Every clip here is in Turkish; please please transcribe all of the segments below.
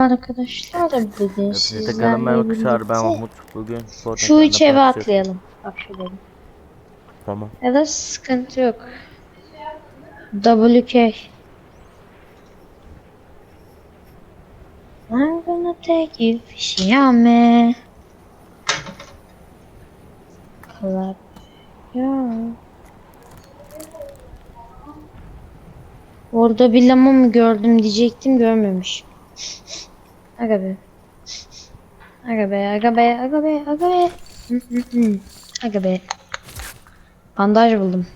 Arkadaşlar da bugün Hepinize sizlerle kanalıma arkadaşlar ben birlikte Mahmut bugün Fortnite şu üç eve oynayacağız. atlayalım. Bak şurada. Tamam Ya da sıkıntı yok. WK. I'm gonna take you fishing me. Clap your Orada bir lama mı gördüm diyecektim görmemiş. Aga be. Aga be, aga be, aga be, aga be. Hı, hı, hı. Aga be. Bandaj buldum.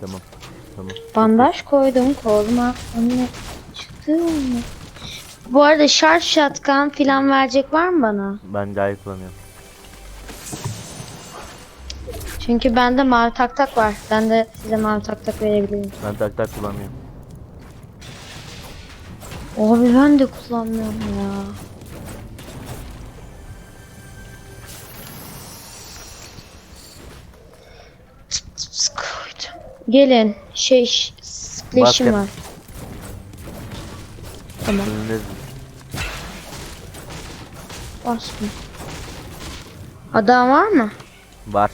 tamam tamam Bandaj koydum koluma. Anne çıktı mı? Bu arada şarj shotgun falan verecek var mı bana? ben gayet kullanıyorum Çünkü bende mavi tak tak var. Ben de size mavi tak tak verebilirim. ben tak tak kullanıyorum Abi ben de kullanmıyorum ya. Gelin şey splash'im var. Tamam bastım. Adam var mı? var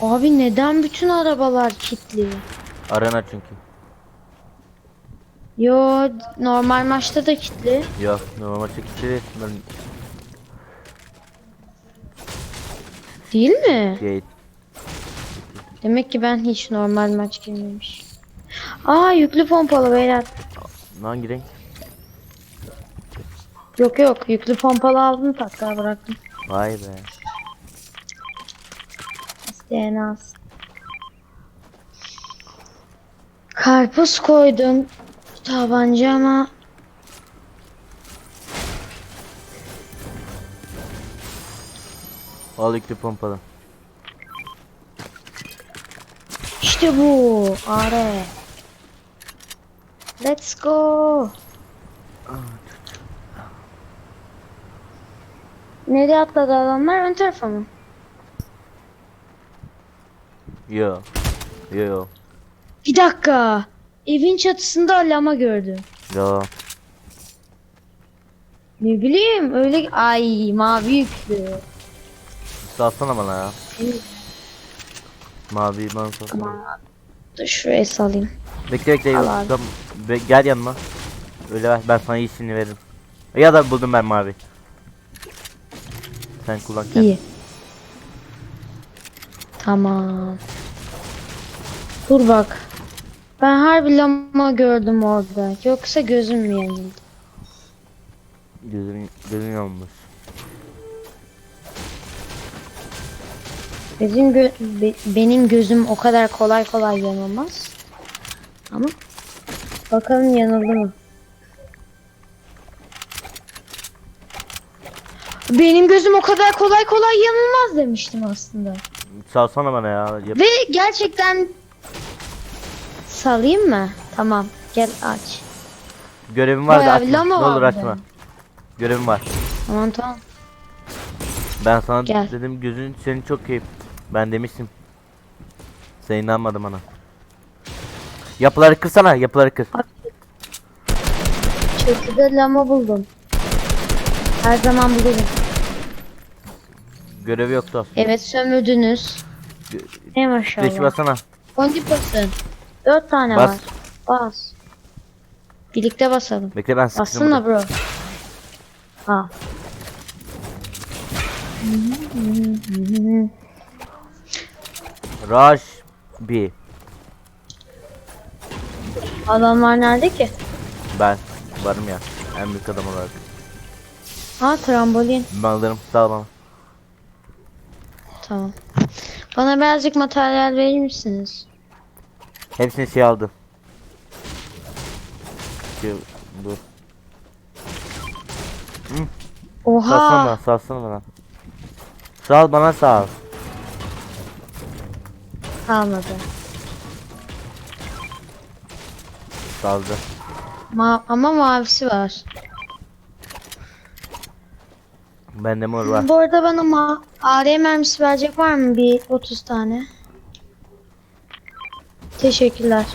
Abi neden bütün arabalar kilitli? arena çünkü Yo normal maçta da kilitli. yok normal çekişi ben Değil mi? gate Demek ki ben hiç normal maç girmemiş. Aa yüklü pompalı beyler. hangi renk Yok yok yüklü pompalı aldım takla bıraktım. vay be İsteyen alsın. Karpuz koydum tabanca ama al yüklü pompalı işte bu. Are. Let's go. Nereye atladı adamlar? Ön tarafa mı? yo yo yo Bir dakika. Evin çatısında lama gördüm. yo Ne bileyim öyle ay mavi yüklü. salsana bana ya Evet. mavi bana salsana Aman. Dur şuraya salayım. bekle bekle Al be- gel yanıma öyle ver ben sana iyisini veririm ya da buldum ben mavi sen kullan kendin. İyi. Tamam. Dur bak. Ben harbi lama gördüm orada. Yoksa gözüm mü yanıldı? Gözün, gözün yanmış. Benim, gö- be- benim gözüm o kadar kolay kolay yanılmaz. Ama bakalım yanıldı mı? Benim gözüm o kadar kolay kolay yanılmaz demiştim aslında. Salsana bana ya. Yap. Ve gerçekten salayım mı? Tamam. Gel aç. Görevim var da Bayağı açma. lama Ne olur açma. Görevim var. Tamam tamam. Ben sana Gel. dedim gözün senin çok iyi. Ben demiştim. Sen inanmadın bana. Yapıları kırsana yapıları kır. Çatıda lama buldum. Her zaman bulurum. Görevi yoktu aslında. Evet sömürdünüz. Ne maşallah. basana. Only basın. Dört tane Bas. var. Bas. Birlikte basalım. Bekle ben sıkıştım Bassana bro. Ha. Rush B. Adamlar nerede ki? Ben varım ya. En büyük adam olarak. Ha trambolin. Ben alırım. Sağ ol bana. Tamam. Bana birazcık materyal verir misiniz? Hepsini şey aldı. Şey, dur. Salsana Oha. bana, salsana bana. Sal bana sal. Kalmadı. Saldı. Ma ama mavisi var. Bende mor var. Bu arada bana ma AR mermisi verecek var mı? Bir 30 tane. Teşekkürler.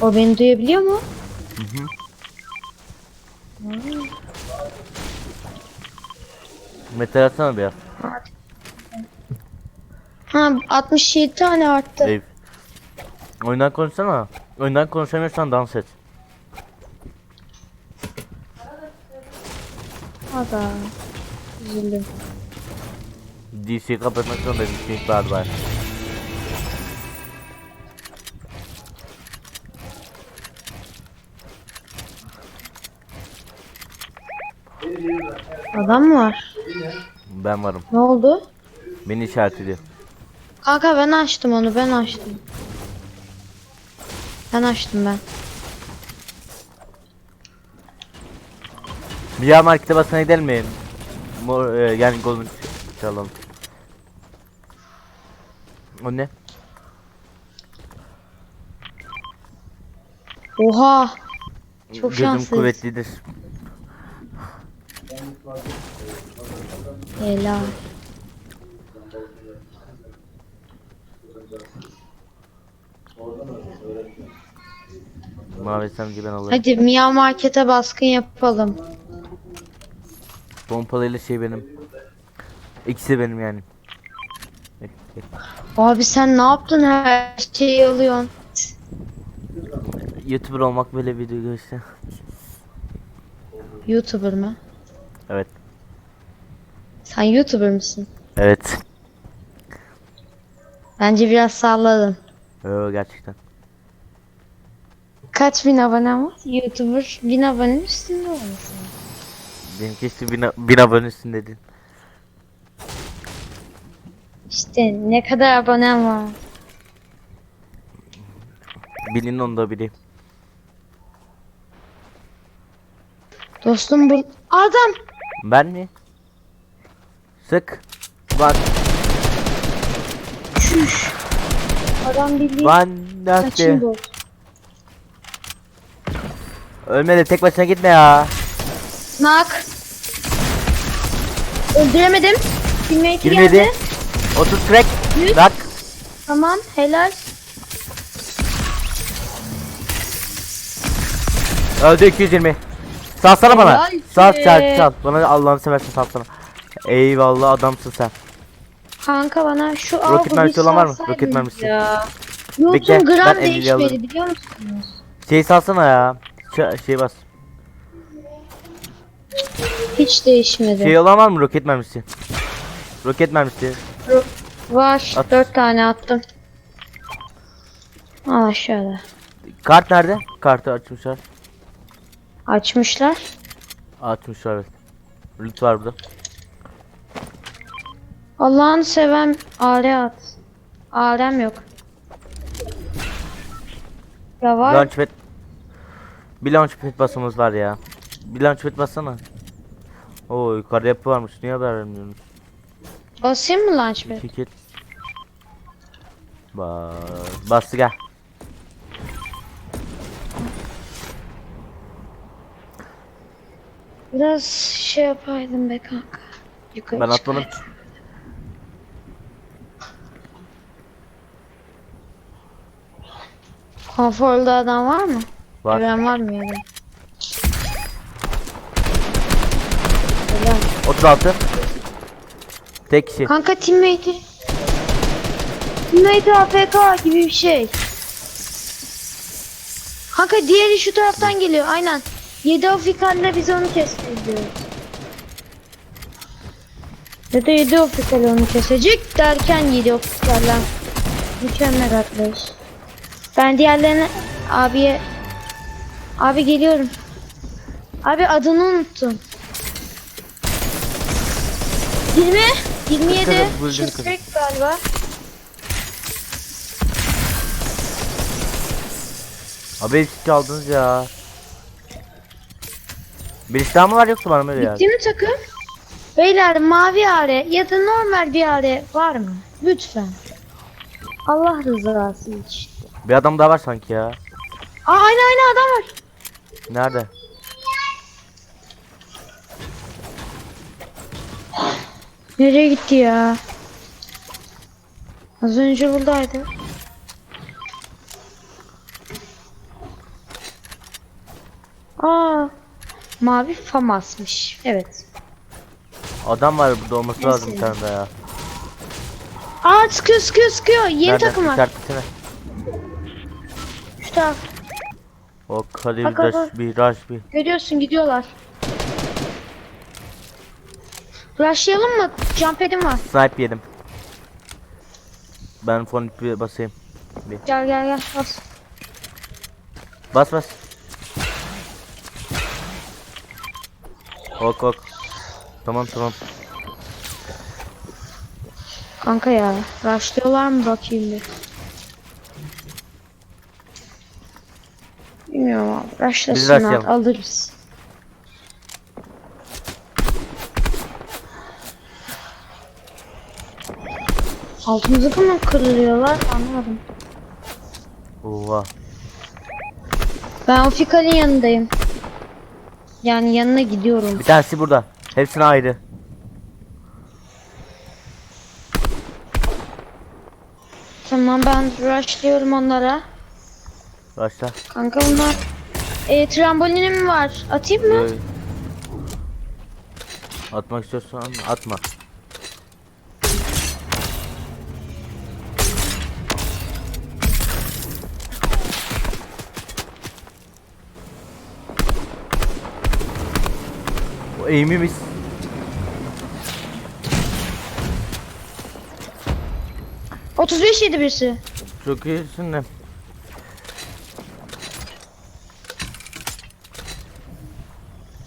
O beni duyabiliyor mu? hı. Metal atsana biraz. Ha 67 tane arttı. Eyüp. Oyundan konuşsana. Oyundan konuşamıyorsan dans et. Aga. Üzüldüm. DC'yi kapatmak zorundayım. Think bad bye. Adam mı var? Ben varım. Ne oldu? Beni işaret ediyor. Kanka ben açtım onu ben açtım. Ben açtım ben. Bir ya markete basına gidelim mi? Mor, e, yani golden çalalım. O ne? Oha. Çok Gözüm şanslıyız. kuvvetlidir. Helal. Mavi gibi ben alırım. Hadi Mia Market'e baskın yapalım. Pompalıyla şey benim. İkisi benim yani. Abi sen ne yaptın her şeyi alıyorsun. Youtuber olmak böyle bir duygu işte. YouTuber mı? Evet. Sen YouTuber mısın? Evet. Bence biraz salladın. Yo, gerçekten. Kaç bin abonen var? YouTuber bin abonenin üstünde olmasın. Benimki işte bin, bin abone üstündedin. İşte ne kadar abonen var. Binin onu da bileyim. Dostum bu... Adam! Ben mi? Sık. Bak. Şuş! Adam bildiğin Van saçın Dörtte. bu. Ölme de tek başına gitme ya. Nak! Öldüremedim. Teammate Girmedi. geldi. 30 crack. Yüz. Bak. Tamam helal. Öldü 220. Salsana bana. Helal Sal ki. çal çal. Bana Allah'ını seversen salsana. Eyvallah adamsın sen. Kanka bana şu Roket algı bir mermisi olan var mı? Roket mermisi. Bekle, ben gram değişmedi biliyor musunuz? Şey salsana ya. Ç- şey bas. Hiç değişmedi. Şey olan var mı roket mermisi? Roket mermisi. Var. At. Dört tane attım. Al aşağıda. Kart nerede? Kartı açmışlar. Açmışlar. Açmışlar evet. Loot var burada. Allah'ını seven are at. Arem yok. Ya var. Launchpad. Bir launchpad basımız var ya. Bir launchpad bassana. Oo yukarıda yapı varmış. Niye haber vermiyorsunuz? Basayım mı launchpad? Kill. Ba bastı gel. Biraz şey yapaydım be kanka. Yukarı Ben ki. Konforlu adam var mı? Var. Güven var mı ya da? Helal. 36. Tek kişi. Kanka teammate'i. Teammate AFK gibi bir şey. Kanka diğeri şu taraftan geliyor aynen. 7 Afrikan'da biz onu diyoruz. Ya da 7 Afrikalı onu kesecek derken 7 Afrikalı. Mükemmel atlayış. Ben diğerlerine abiye abi geliyorum. Abi adını unuttum. 20 27 Kızım, buyurun Şu kızım. tek galiba. Abi hiç çaldınız ya. Bir daha mı var yoksa bana mı öyle Bitti mi takım? Beyler mavi are ya da normal bir are var mı? Lütfen. Allah rızası için. Bir adam daha var sanki ya. Aa aynı aynı adam var. Nerede? Nereye gitti ya? Az önce buradaydı. Aa. Mavi famasmış. Evet. Adam var burada olması Neyse. lazım bir tane daha ya. Aa sıkıyor sıkıyor sıkıyor. Yeni takım var. İşaretlesene. Şu taraf. O Bak, bir Rush bir. Görüyorsun gidiyorlar. Rushlayalım mı? Jump pad'im var. Snipe yedim. Ben fon bir basayım. Gel gel gel. Bas. Bas bas. Ok ok. Tamam tamam. Kanka ya. Rushlıyorlar mı bakayım bir. Bilmiyorum abi. Rushlasınlar. Alırız. Altımızı mı kırılıyorlar? Anlamadım. Oha. Ben o Fikal'in yanındayım. Yani yanına gidiyorum. Bir tanesi burada. Hepsine ayrı. Tamam ben rushlıyorum onlara. Rushla. Kanka bunlar e, trambolinim var. Atayım mı? Yo- Atmak istiyorsan atma. Aim'imiz Ee, 35 yedi birisi. çok iyisin de.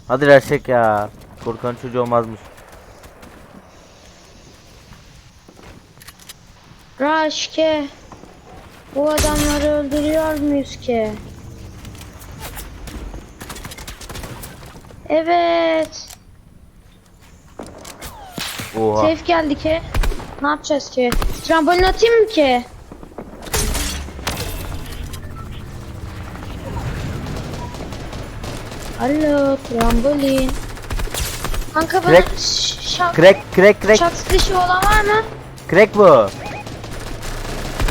Hadi versek ya. Korkan çocuğu olmazmış. Rush ke. Bu adamları öldürüyor muyuz ki? Evet. Oha. Safe geldi ki. Ne yapacağız ki? Trambolin atayım mı ki? Alo trambolin. Kanka bana Crack. şak, Crack crack crack. şaks dışı olan var mı? Crack bu.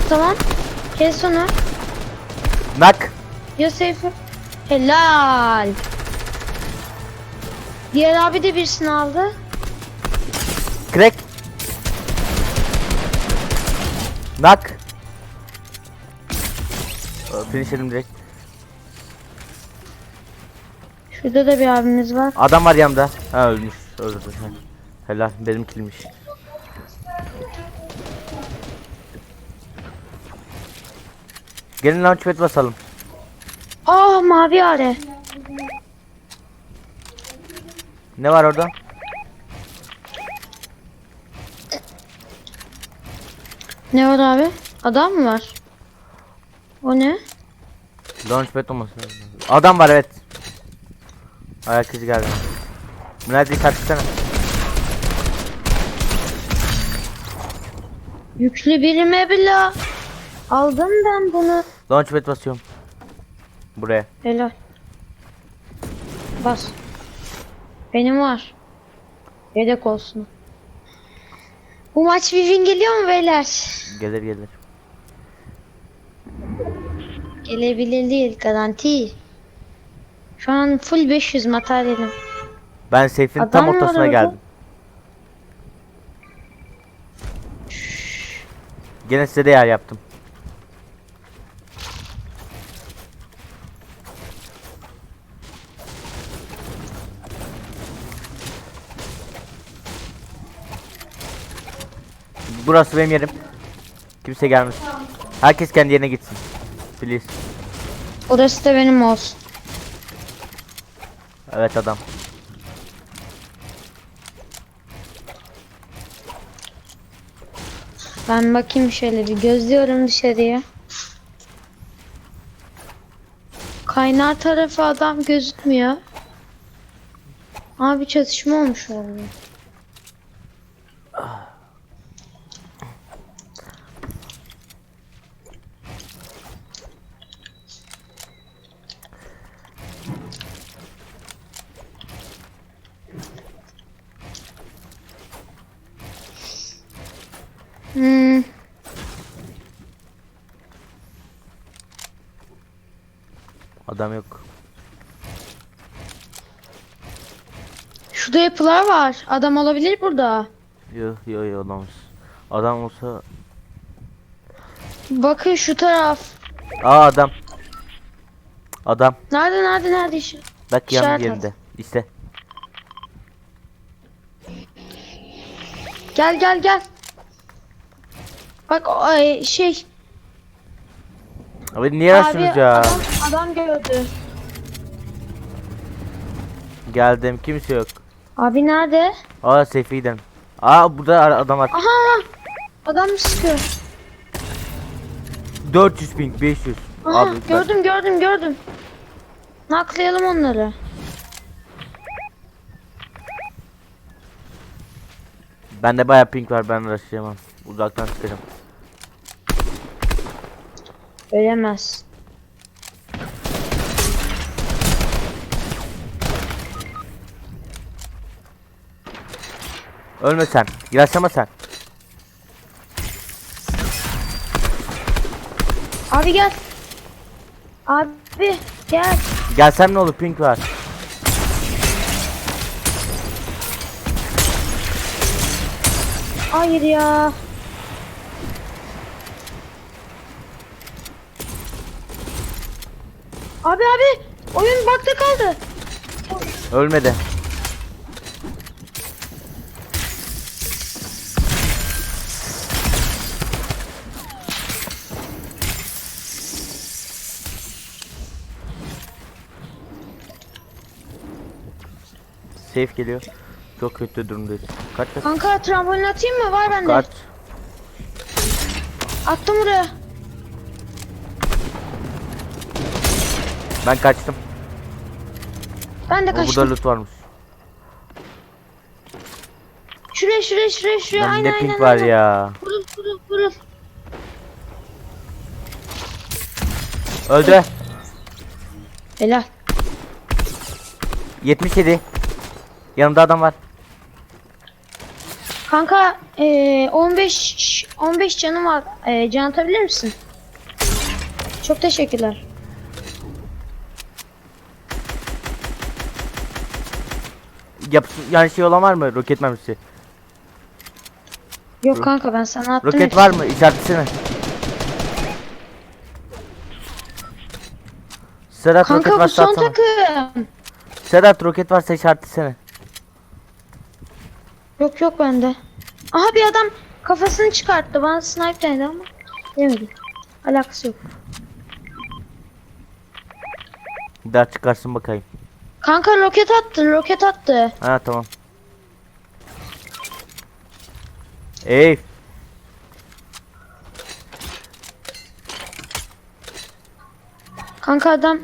Tamam. Kes onu. Nak. Ya safe. Helal. Diğer abi de birisini aldı. Crack. Nak. Ee, Finish elim direkt. Şurada da bir abimiz var. Adam var yanımda. Ha ölmüş. Öldü. Helal benim kilmiş. Gelin launchpad basalım. Aa mavi are. Ne var orada? Ne var abi? Adam mı var? O ne? Launchpad olması lazım. Adam var evet. Ayak izi geldi. Nerede tartışsana. Yüklü birime bile. Aldım ben bunu. Launchpad basıyorum. Buraya. Helal. Bas. Benim var. Yedek olsun. Bu maç bir win geliyor mu beyler? Gelir gelir. Gelebilir değil garanti. Şu an full 500 materyalim. Ben safe'in tam ortasına orada. geldim. Gene size de yer yaptım. Burası benim yerim. Kimse gelmesin. Herkes kendi yerine gitsin. Please. Orası da benim olsun. Evet adam. Ben bakayım şöyle bir gözlüyorum dışarıya. Kaynar tarafı adam gözükmüyor. Abi çatışma olmuş orada. Hmm. Adam yok. Şurada yapılar var. Adam olabilir burada. Yo yo yo olamaz. Adam olsa... Bakın şu taraf. Aa adam. Adam. Nerede nerede nerede işi? Bak yan İşaret at. yerinde. İşte. Gel gel gel. Bak ay, şey. Abi niye Abi açtınız ya? adam, adam gördü. Geldim kimse yok. Abi nerede? Aa Seyfi gidelim. Aa burada ara- adam var. Aha. Adam sıkıyor? 400 ping 500. Aha Abi ben- gördüm gördüm gördüm. Naklayalım onları. Bende bayağı ping var ben uğraşamam. Uzaktan sıkacağım. Ölemez. Ölme sen. Yaşama sen. Abi gel. Abi gel. Gelsem ne olur ping var. Hayır ya. Abi abi oyun bakta kaldı. Ölmedi. Safe geliyor. Çok kötü durumdayız. Kaç kaç Kanka trambolin atayım mı? Var bende. kaç. Attım buraya. Ben kaçtım. Ben de O burada kaçtım. loot varmış. Şuraya şuraya şuraya şuraya. Lan aynen ne aynen. ping var aynen. ya. Vurul vurul vurul. Öldü. Helal. 77. Yanımda adam var. Kanka eee 15 15 canım var. Eee can atabilir misin? Çok teşekkürler. Yapısı, yani şey olan var mı? Roket mermisi. Yok kanka ben sana attım. Roket var mı? İşaretlesene. Sedat roket Kanka bu varsa son atsana. takım. Sedat roket varsa işaretlesene. Yok yok bende. Aha bir adam kafasını çıkarttı. Bana snipe denedi ama yemedi. Alakası yok. Bir daha çıkarsın bakayım. Kanka roket attı, roket attı. Ha tamam. Ey Kanka adam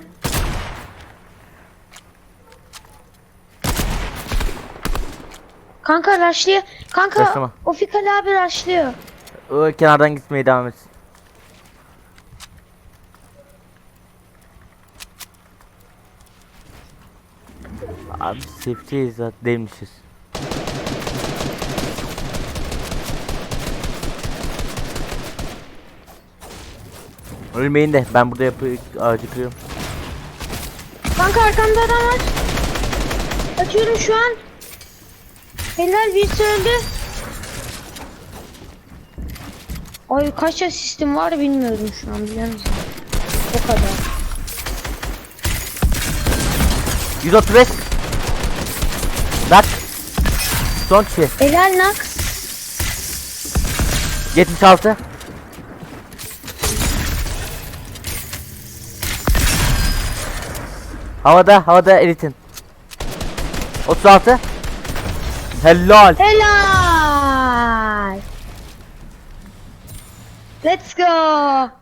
Kanka rushlıyor. Kanka Rushlama. o Fikal abi rushlıyor. o kenardan gitmeye devam et. Abi safety'yiz zaten değilmişiz. Ölmeyin de ben burada yapı ağacı kırıyorum. Kanka arkamda adam var. Açıyorum şu an. Helal birisi öldü. Ay kaç asistim var bilmiyorum şu an biliyor musun? O kadar. 135 Bak Son kişi Helal Nax. 76 Havada havada eritin 36 Helal Helal. Let's go.